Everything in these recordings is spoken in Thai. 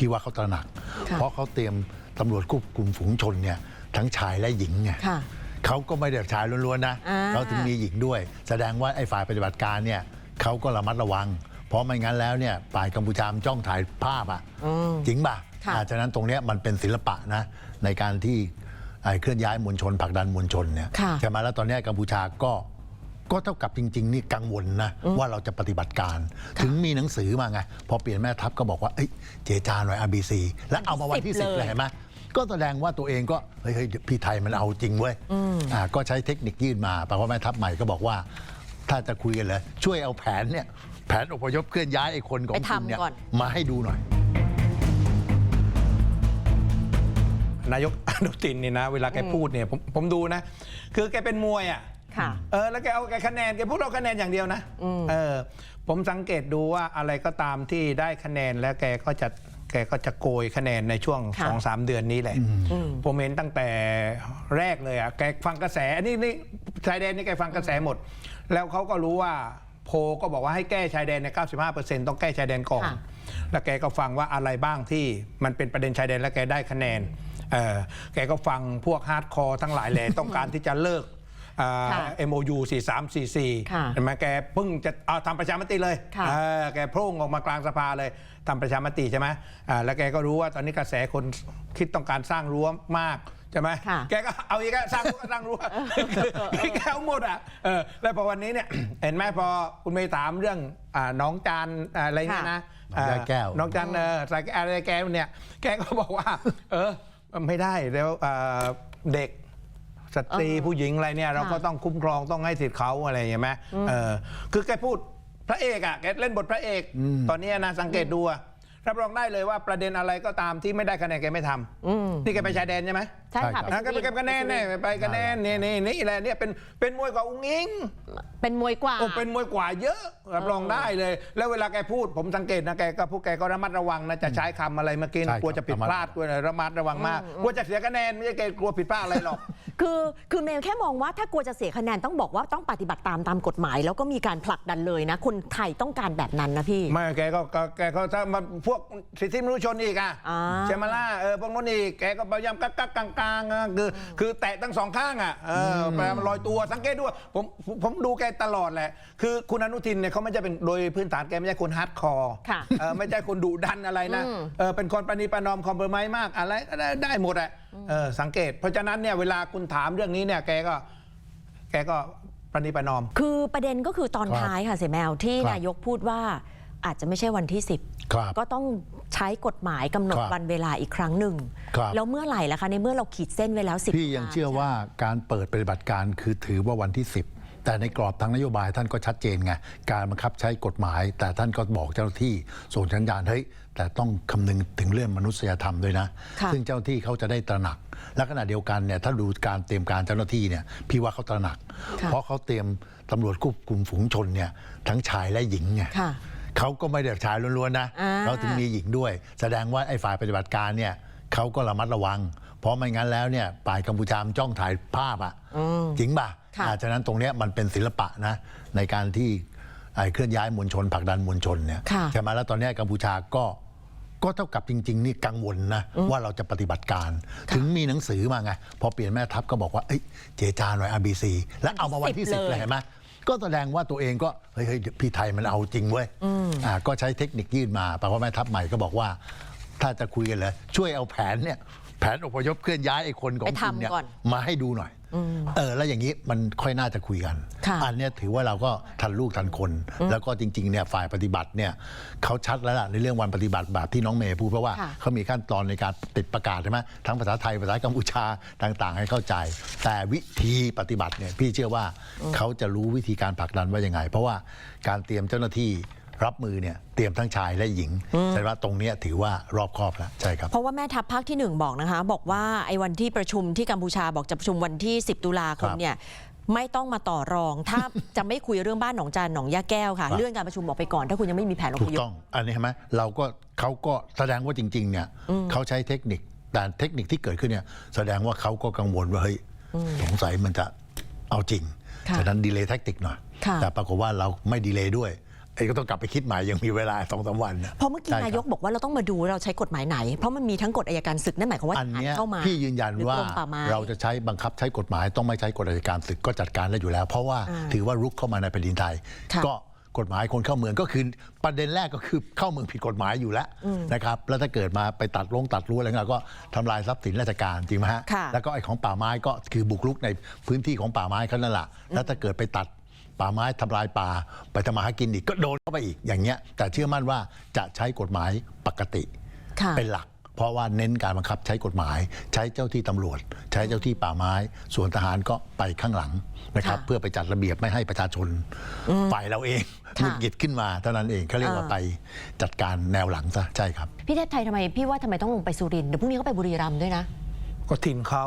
พี่ว่าเขาตระหนักค่ะเพราะเขาเตรียมตำรวจควบคุมฝูงชนเนี่ยทั้งชายและหญิงไงค่ะเขาก็ไม่ได้ชายล้วนๆนะอ่าเราถึงมีหญิงด้วย แสดงว่าไอ้ฝ่ายปฏิบัติการเนี่ยเขาก็ระมัดระวัง เพราะไม่งั้นแล้วเนี่ยฝ่ายกัมพูชามันจ้องถ่ายภาพอะอืมจริงป่ะค่ะอ่าฉะนั้นตรงเนี้ยมันเป็นศิลปะนะในการที่ไอ้เคลื่อนย้ายมวลชนผลักดันมวลชนเนี่ยค่ะใช่ไหมแล้วตอนเนี้ยกัมพูชาก็ ก็เท่ากับจริง ๆ นี่กังวลนะว่าเราจะปฏิบัติการ ถึงมีหนังสือมาไง พอเปลี่ยนแม่ทัพก็บอกว่าเอ้ยเจจาหน่อย RBC แล้วเอามาวันที่10สิบเลยเลยเห็นไหมก็แสดงว่าตัวเองก็เฮ้ยเฮ้ยพี่ไทยมันเอาจริงเว้ยอ่าก็ใช้เทคนิคยื่นมาแปลว่าแม่ทัพใหม่ก็บอกว่า ถ้าจะคุยกันเลยช่วยเอาแผนเนี่ยแผนอพยพเคลื่อนย้ายไอ้คนของไปคุณเนี่ยทำก่อนมาให้ดูหน่อยนายกอนุทินนี่นะ เวลาแกพูดเนี่ยผมผมดูนะ คือแกเป็นมวยอะ ค่ะ เออแล้วแกเอาแกคะแนนแกพูดเอาคะแนนอย่างเดียวนะเออ ผมสังเกตดูว่าอะไรก็ตามที่ได้คะแนนแล้วแกก็จะแกก็จะโกยคะแนนในช่วงค่ะ สองสามเดือนนี้แหละ ผมเห็นตั้งแต่แรกเลยอะแกฟังกระแสอันนี้นี่ชายแดนนี่แกฟังกระแสหมด แล้วเขาก็รู้ว่าโพลก็บอกว่าให้แก้ชายแดนใน 95%ต้องแก้ชายแดนก่อน ค่ะ แล้วแกก็ฟังว่าอะไรบ้างที่มันเป็นประเด็นชายแดนแล้วแกได้คะแนนเออแกก็ฟังพวกฮาร์ดคอร์ทั้งหลายแหล่ ต้องการที่จะเลิกอ่าค่ะ MOU 4344ค่ะเห็นไหมแกเพิ่งจะเอาทำประชามติเลยค่ะเออแกโพร่งออกมากลางสภาเลยทำประชามติใช่ไหมอ่าแล้วแกก็รู้ว่าตอนนี้กระแสคนคิดต้องการสร้างรั้วมากใช่ไหมค่ะแกก็เอาอีกอะสร้างรั้วก็สร้างรั้วคือแกเอาหมดอะเออแล้วพอวันนี้เนี่ยเห็นไหมพอคุณเมย์ถามเรื่องอ่าน้องจานอ่าอะไรเงี้ยนะน้องยายแก้วน้องจันเออใส่อะไรแกเนี่ยแกก็บอกว่า เออไม่ได้แล้วเอ่อเด็ก สตรีเออผู้หญิงอะไรเนี่ยเราก็ค่ะต้องคุ้มครองต้องให้สิทธิ์เขาอะไรอย่างเงี้ยไหมเออคือแกพูดพระเอกอะแกเล่นบทพระเอก ตอนนี้นะสังเกตดูอะ รับรองได้เลยว่าประเด็นอะไรก็ตามที่ไม่ได้คะแนนแกไม่ทำอืมนี่แกไปชายแดนใช่ไหมใช่ค่ะใช่นะก็ไปเก็บคะแนนเนี่ยไปคะแนนนี่นี่นี่แหละเนี่ยเป็นเป็นมวยกว่าอุ้งอิง เป็นมวยกว่า โอ้เป็นมวยกว่าเยอะรับรองได้เลย แล้วเวลาแกพูดผมสังเกตนะแกก็พูดแกก็ระมัดระวังนะจะใช้คำอะไรเมื่อกี้ใช่ครับกลัวจะผิดพลาดกลัวจะระมัดระวังมากกลัวจะเสียคะแนนไม่ใช่แกกลัวผิดพลาดอะไรหรอก คือคือเมย์แค่มองว่าถ้ากลัวจะเสียคะแนนต้องบอกว่าต้องปฏิบัติตามตามกฎหมาย แล้วก็มีการผลักดันเลยนะ คนไทยต้องการแบบนั้นนะพี่ ไม่แกก็ก็แกก็ถ้ามาพวกสิทธิมนุษยชนอีกอะอ่า ใช่ไหมล่ะเออพวกนู้นอีกแกก็พยายามกักกักกลางกลางๆอะคือคือแตะทั้งสองข้างอะเออพยายามลอยตัวสังเกตด้วยผมผมผมดูแกตลอดแหละ คือคุณอนุทินเนี่ยเขาไม่ใช่เป็นโดยพื้นฐานแกไม่ใช่คนฮาร์ดคอร์ค่ะ เออไม่ใช่คนดุดันอะไรนะอืมเออเป็นคนประนีประนอมคอมเพลมมากอะไรได้ได้หมดอะเออสังเกต เพราะฉะนั้นเนี่ยเวลาคุณถามเรื่องนี้เนี่ยแกก็ แกก็ประนีประนอม คือประเด็นก็คือตอนครับท้ายค่ะเสยแมวที่ครับ นายกพูดว่า อาจจะไม่ใช่วันที่ครับ10 ก็ต้องใช้กฎหมายกำหนดครับวันเวลาอีกครั้งหนึ่งครับแล้วเมื่อไหร่ล่ะคะ ในเมื่อเราขีดเส้นไว้แล้ว 10 พี่ยังเชื่อว่าการเปิดปฏิบัติการคือถือว่าวันที่ 10แต่ในกรอบทางนโยบายท่านก็ชัดเจนไง การบังคับใช้กฎหมาย แต่ท่านก็บอกเจ้าหน้าที่ส่งสัญญาณเฮ้ยแต่ต้องคำนึงถึงเรื่องมนุษยธรรมด้วยนะค่ะซึ่งเจ้าหน้าที่เขาจะได้ตระหนัก และขณะเดียวกันเนี่ยถ้าดูการเตรียมการเจ้าหน้าที่เนี่ยพี่ว่าเขาตระหนักค่ะเพราะเขาเตรียมตำรวจควบคุมฝูงชนเนี่ยทั้งชายและหญิงไงค่ะ เขาก็ไม่ได้ชายล้วนๆนะอ่าเราถึงมีหญิงด้วย แสดงว่าไอ้ฝ่ายปฏิบัติการเนี่ยเขาก็ระมัดระวัง เพราะไม่งั้นแล้วเนี่ยฝ่ายกัมพูชามันจ้องถ่ายภาพอะจริงป่ะค่ะอ่าฉะนั้นตรงเนี้ยมันเป็นศิลปะนะในการที่ไอ้เคลื่อนย้ายมวลชนผลักดันมวลชนเนี่ยค่ะใช่ไหมแล้วตอนเนี้ยกัมพูชาก็ก็เท่ากับจริง ๆ นี่กังวลนะ ว่าเราจะปฏิบัติการ ถึงมีหนังสือมาไง พอเปลี่ยนแม่ทัพก็บอกว่าเอ้ยเจจาหน่อย RBC แล้วเอามาวันที่วันที่สิบ10เลยเห็นไหม ก็แสดงว่าตัวเองก็เฮ้ยเฮ้ยพี่ไทยมันเอาจริงเว้ยอ่าก็ใช้เทคนิคยื่นมาแปลว่าแม่ทัพใหม่ก็บอกว่า ถ้าจะคุยกันเลยช่วยเอาแผนเนี่ย แผนอพยพเคลื่อนย้ายไอ้คนของไปคุณทำเนี่ยก่อน มาให้ดูหน่อย เออ แล้วอย่างนี้มันค่อยน่าจะคุยกัน ค่ะอันเนี้ยถือว่าเราก็ทันลูกทันคน แล้วก็จริงๆเนี่ยฝ่ายปฏิบัติเนี่ยเขาชัดแล้วล่ะในเรื่องวันปฏิบัติแบบที่น้องเมย์พูดเพราะว่าค่ะ เขามีขั้นตอนในการติดประกาศใช่ไหมทั้งภาษาไทยภาษากัมพูชาต่างๆ ให้เข้าใจ แต่วิธีปฏิบัติเนี่ยพี่เชื่อว่าเขาจะรู้วิธีการผลักดันว่ายังไง เพราะว่าการเตรียมเจ้าหน้าที่ รับมือเนี่ยเตรียมทั้งชายและหญิงแสดงว่าตรงเนี้ยถือว่ารอบคอบแล้วใช่ครับ เพราะว่าแม่ทัพภาคที่หนึ่งบอกนะคะ บอกว่าไอ้วันที่ประชุมที่กัมพูชาบอกจะประชุมวันที่ 10 ตุลาคมครับเนี่ยไม่ต้องมาต่อรอง ถ้าจะไม่คุยเรื่องบ้านหนองจานหนองยาแก้วค่ะครับเลื่อนการประชุมออกไปก่อน ถ้าคุณยังไม่มีแผนอถูพกยพต้อง อันนี้เห็นไหมเราก็เขาก็แสดงว่าจริงๆเนี่ยเขาใช้เทคนิคแต่เทคนิคที่เกิดขึ้นเนี่ยแสดงว่าเขาก็กังวลว่าเฮ้ยสงสัยมันจะเอาจริงค่ะฉะนั้นดีเลย์แท็กติกหน่อยค่ะแต่ปรากฏว่าเราไม่ดีเลย์ด้วย ไอ้ก็ต้องกลับไปคิดใหม่ยังมีเวลาสองสามวันนะ เพราะเมื่อกี้ใช่ครับ นายกบอกว่าเราต้องมาดูเราใช้กฎหมายไหน เพราะมันมีทั้งกฎอัยการศึกนั่นหมายความว่าอันทหารเนี้ยเข้ามาพี่ยืนยันหรืว่ากรมป่าไม้ เราจะใช้บังคับใช้กฎหมายต้องไม่ใช้กฎอัยการศึกก็จัดการได้อยู่แล้ว เพราะว่าอ่าถือว่ารุกเข้ามาในแผ่นดินไทย ค่ะก็กฎหมายคนเข้าเมืองก็คือประเด็นแรกก็คือเข้าเมืองผิดกฎหมายอยู่แล้วนะครับแล้วถ้าเกิดมาไปตัดลงตัดรั้วอะไรเงี้ยก็ทำลายทรัพย์สินราชการจริงไหมฮะค่ะ แล้วก็ไอ้ของป่าไม้ก็คือบุกรุกในพื้นที่ของป่าไม้เขานั่นแหละแล้วถ้าเกิดไปตัด ป่าไม้ทำลายป่า ไปทำมาหากินอีกก็โดนเข้าไปอีกอย่างเงี้ยแต่เชื่อมั่นว่าจะใช้กฎหมายปกติค่ะเป็นหลัก เพราะว่าเน้นการบังคับใช้กฎหมาย ใช้เจ้าที่ตำรวจ ใช้เจ้าที่ป่าไม้ ส่วนทหารก็ไปข้างหลังนะครับค่ะเพื่อไปจัดระเบียบไม่ให้ประชาชนฝ่ายเราเองหค่ะงุดหงิดขึ้นมาเท่านั้นเองเขาเรียกว่าเออไปจัดการแนวหลังซะใช่ครับ พี่เทพไทยทำไมพี่ว่าทำไมต้องลงไปสุรินทร์เดี๋ยวพรุ่งนี้เขาไปบุรีรัมย์ด้วยนะ ก็ถิ่นเขา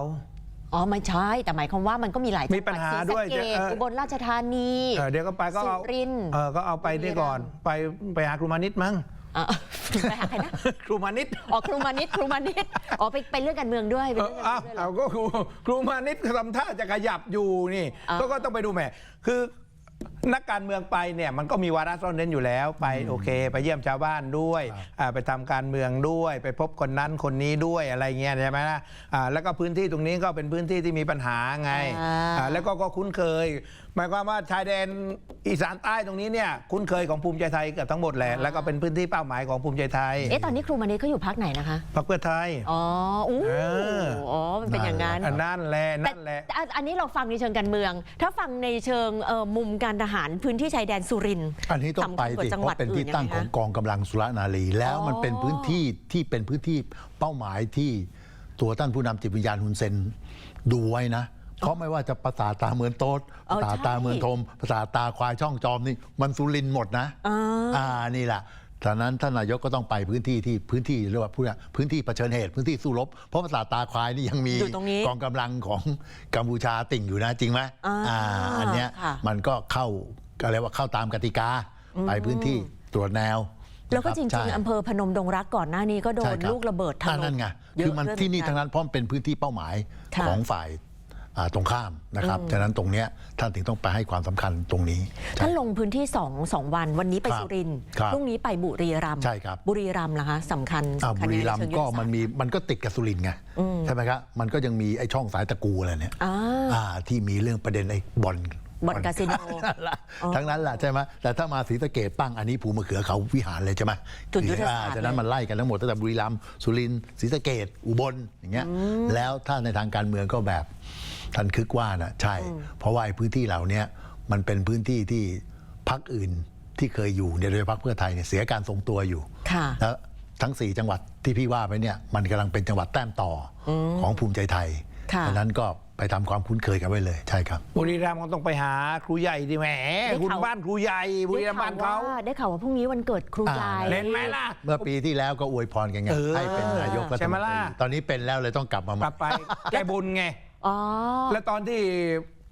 อ๋อไม่ใช่แต่หมายความว่ามันก็มีหลายจังมีปัญหาด้วยศรีสะเกษเอออุ อุบลราชธานี เออเดี๋ยวก็ไปก็เอาสุรินทร์ เออก็เอาไปนี่ก่อน ไปไปหาครูมานิดมั้ง อะไปหาใครนะ ครูมานิดอ๋อครูมานิดครูมานิดอ๋อไปไปเรื่องการเมืองด้วยไปเอเรื่อองการเอาเมืองด้วยเหรอ เอาก็ครูครูมานิดทำท่าจะขยับอยู่นี่อ่า ก็ก็ต้องไปดูแหมคือ นักการเมืองไปเนี่ยมันก็มีวาระซ่อนเร้นอยู่แล้วไปโอเค ไปเยี่ยมชาวบ้านด้วยอ่าไปทำการเมืองด้วย ไปพบคนนั้นคนนี้ด้วยอะไรเงี้ยใช่ไหมล่ะอ่าแล้วก็พื้นที่ตรงนี้ก็เป็นพื้นที่ที่มีปัญหาไงอ่าอ่าแล้วก็ก็คุ้นเคย หมายความว่าชายแดนอีสานใต้ตรงนี้เนี่ยคุ้นเคยของภูมิใจไทยเกับทั้งหมดแหละแล้วก็เป็นพื้นที่เป้าหมายของภูมิใจไทยเอ๊ะตอนนี้ครูมานิดเขาอยู่พักไหนนะคะพรรคเพื่อไทยอ๋ออู้เอออ๋อมันเป็นอย่างนั้นอันนั่นแหละแต่นั่นแหละแต่อันอันนี้เราฟังในเชิงการเมือง ถ้าฟังในเชิงเอ่อมุมการทหารพื้นที่ชายแดนสุรินทร์อันนี้ต้องไปสำคัญกว่าสิจังเพหวัดราะเป็นที่อื่นตั้งยังไงของคะ กองกำลังสุรนารี แล้วมันเป็นพื้นที่ที่เป็นพื้นที่เป้าหมายที่ตัวท่านผู้นำจิตวิญญาณฮุนเซนดูไว้นะเพราะไม่ว่าจะภาษาทตาเมือนโต๊ดเออภาษาทตาใช่เมือนทมภาษาทตาควายช่องจอมนี่มันสุรินทร์หมดนะอ่าอ่านี่แหละ ฉะนั้นท่านนายกก็ต้องไปพื้นที่ที่พื้นที่เรียกว่าพูดง่ายพื้นที่เผชิญเหตุพื้นที่สู้รบ เพราะภาษาตาควายนี่ยังมีอยู่ตรงนี้กองกำลังของกัมพูชาติ่งอยู่นะจริงไหมอ่าอันเนี้ยค่ะ มันก็เข้าอะไรว่าเข้าตามกติกาไปพื้นที่ตรวจแนวแล้วก็นะคบจริงใช่ๆอำเภอพนมดงรักก่อนหน้านี้ก็โดใช่นคบลูกระเบิดถอ่าล่มนั่นไงเยอะคือมันด้วยที่นี่เหมือกัทั้งนั้นเพราะมันเป็นพื้นที่เป้าหมายค่ะ ของฝ่ายอ่า ตรงข้ามนะครับฉะนั้นตรงเนี้ยท่านถึงต้องไปให้ความสำคัญตรงนี้ใช่ท่านลงพื้นที่สองสองวัน วันนี้ไปครับสุรินทร์ครับพรุ่งนี้ไปบุรีรัมย์ใช่ครับบุรีรัมย์ล่ะคะสำคัญอ่าสำคับุญรีในรัมเชิงย์ยุทก็ธศาสตร์มันมีมันก็ติดกับสุรินทร์ไงใช่ไหมครับมันก็ยังมีไอ้ช่องสายตะกูอะไรเนี่ยอ่าอ่าที่มีเรื่องประเด็นไอ้บอลบ่อนคาสิโนนั่นล่ะทั้งนั้นแหละใช่ไหมแต่ถ้ามาศรีสะเกดปั้งอันนี้ภูมะเขือเขาวิหารเลยใช่ไหมจุดยุทธศาสตร์อ่ฉะนั้นมันไล่กันทั้งหมดตั้งแต่บุรีรัมย์สุรินทร์ศรีสะเกดอุบลอย่างเงี้ยแล้วถ้าในทางการเมืองก็แบบ ท่านคึกว่านะใช่ เพราะว่าไอ้พื้นที่เหล่าเนี้ยมันเป็นพื้นที่ที่พักอื่นที่เคยอยู่เนี่ยโดยเฉพาะพักเพื่อไทยเนี่ยเสียการทรงตัวอยู่ค่ะแล้วทั้ง 4 จังหวัดที่พี่ว่าไปเนี่ยมันกำลังเป็นจังหวัดแต้มต่ออของภูมิใจไทยค่ะดังนั้นก็ไปทำความคุ้นเคยกันไว้เลยใช่ครับ บุรีรัมย์ก็ต้องไปหาครูใหญ่ดิแหมได้คุณข่าวบ้านครูใหญ่บุรีรัมย์บ้านเขาได้ข่วว่ได้ข่าวว่าพรุ่งนี้วันเกิดครูอ่าใหญ่เล่นไหมล่ะเมื่อปีที่แล้วก็อวยพรกันไงเออให้เป็นนายกรัฐใช่มไหมนตล่ะรีตอนนี้เป็นแล้วเลยต้องกลับมาใหกม่ลับไปแก้บุญไง อ๋อ แล้วตอนที่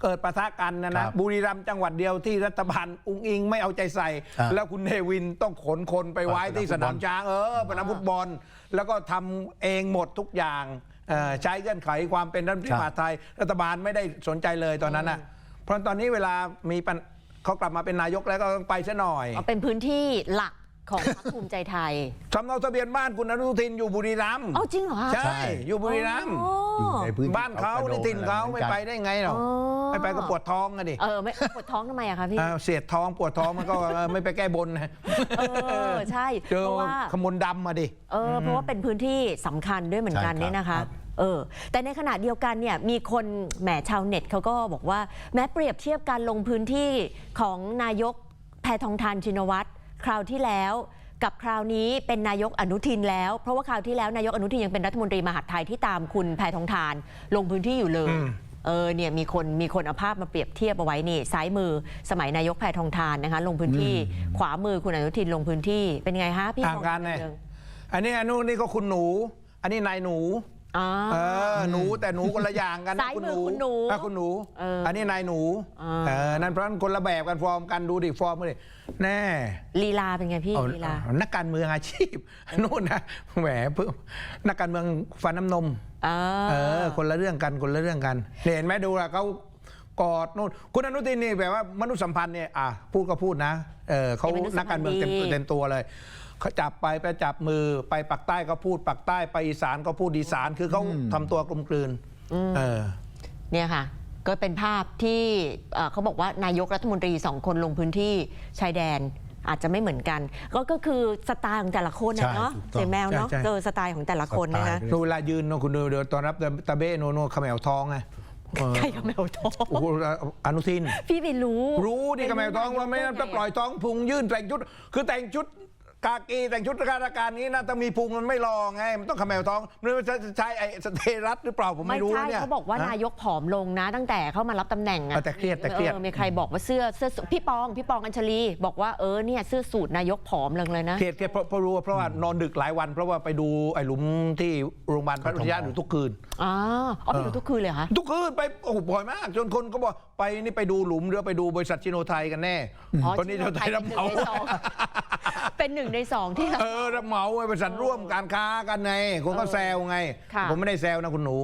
เกิดปะทะกันนะครันะบบุรีรัมย์จังหวัดเดียวที่รัฐบาลอุงอิงไม่เอาใจใส่ อ่าแล้วคุณเนวินต้องขนคนไปไว้ไปที่สสนามฟุตบอลนามช้างเออสนามฟุตบอล แล้วก็ทำเองหมดทุกอย่างเอ่อใช้เงื่อนไขความเป็นรัฐมนตรีมหาดไทย รัฐบาลไม่ได้สนใจเลยตอนนั้นอะเพราะตอนนี้เวลามีปัญเขากลับมาเป็นนายกแล้วก็ต้องไปซะหน่อย เอาเป็นพื้นที่หลัก ของพรรคภูมิใจไทยสำเนาทะเบียนบ้านคุณอนุทินอยู่บุรีรัมย์เอ้าจริงเหรอคะใช่อยู่บุรีรัมย์อ๋ออยู่ในพื้นที่บ้านเขาในถิ่นเขาไม่ไปได้ไงหรออ๋อไม่ไปก็ปวดท้องอะดิเออไม่ปวดท้องทำไมอะคะพี่อ่าเสียดท้องปวดท้องมันก็เออไม่ไปแก้บนนะเออใช่เจอเพราะว่า ขมลดำมาดิ เออเพราะว่าเป็นพื้นที่สำคัญด้วยเหมือนกันใช่ครับ เนี่ยนะคะครับเออ แต่ในขณะเดียวกันเนี่ยมีคนแหมชาวเน็ตเขาก็บอกว่า แม้เปรียบเทียบการลงพื้นที่ของนายกแพทองทานชินวัตร คราวที่แล้วกับคราวนี้เป็นนายกอนุทินแล้ว เพราะว่าคราวที่แล้วนายกอนุทินยังเป็นรัฐมนตรีมหาดไทยที่ตามคุณแพทองทาน ลงพื้นที่อยู่เลยอืมเออเนี่ยมีคนมีคนเอาภาพมาเปรียบเทียบเอาไว้นี่ซ้ายมือสมัยนายกแพทองทานนะคะ ลงพื้นที่ขวามือคุณอนุทินลงพื้นที่เป็นไงฮะพี่ต่างกันมเนี่ยเมืองอันนี้อันนู้นนี่ก็คุณหนู อันนี้นายหนู อ๋อ เออหนูแต่หนูคนละอย่างกันนะซ้ายมือคุณหนูอะคุณหนูเอออัอันนี้นายหนูอ่า เออนั่นเพราะฉะนั้นคนละแบบกันฟอร์มกันดูดิฟอร์มเลยแน่ ลีลาเป็นไงพี่เอาลีลา เอานักการเมืองอาชีพ นู่นนะแหมเพิ่มนักการเมืองฟันน้ำนมอ่าเออ คนละเรื่องกันคนละเรื่องกันเนี่ยเห็นไหมดูละเขากอดนู่นคุณอนุทินนี่แบบว่ามนุษยสัมพันธ์เนี่ยอะพูดก็พูดนะเออเขาเป็นมนุษยสันัมกพักานรธ์เมืองเต็มดีเต็มตัวเลย เขาจับไปไปจับมือไปปักใต้ก็พูดปักใต้ไปอีสานก็พูดอีสานคือเขาทำตัวกลมกลืนเออเนี่ยค่ะ ก็เป็นภาพที่เอ่อเขาบอกว่านายกรัฐมนตรีสองคนลงพื้นที่ชายแดนอาจจะไม่เหมือนกัน ก็ก็คือสไตล์ของแต่ละคนนะใช่เนาะถูกต้องเจแมวเนาะใช่ใช่เจอสไตล์ของแต่ละคนนะคะสไตล์ดูเวลายืนเนอะคุณดูเดี๋ยวตอนรับตาเบ้โนโนเขมวท้องไงเออใครกับแมวท้องโอ้โหอนุทิน พี่ไม่รู้ รู้ดิกระแมวท้องว่าไม่งั้นจะปล่อยท้องพุงยื่นแต่งชุด คือแต่งชุด กากีแต่งชุดราชการนี้นะถ้ามีพุงมันไม่รอไง มันต้องขมแมวท้องมันจะใช้ไอ้สเตรัสหรือเปล่าผมไม่ไม่รู้ใช่นะเนี่ยเขาบอกว่าฮะนายกผอมลงนะ ตั้งแต่เข้ามารับตำแหน่งเออแต่เครียดแต่เครียดออมีใครบอกว่าเสื้อเสื้อสูทพี่ปองพี่ปองอัญชลี บอกว่าเออเนี่ยเสื้อสูทนายกผอมลงเลยนะเครียดเครียดเพราะเพราะรู้ว่าเพราะว่านอนดึกหลายวัน เพราะว่าไปดูไอ้หลุมที่โรงพยาบาลพระอุทยานอยู่ทุกคืนอ๋อเอาไปดูทุกคืนเลยเหรอคะทุกคืนไปโอ้โหบ่อยมาก จนคนก็บอกไปนี่ไปดูหลุมหรือไปดูบริษัทชิโนไทยกันแน่อ๋อคนนี้ชิโนไทยรับเหมาเป็นหนึ่งในสองที่เรา เออรับเหมาไอ้บริษัทร่วมการค้ากันไงคนก็แซวไง ค่ะ ผมไม่ได้แซวนะคุณหนู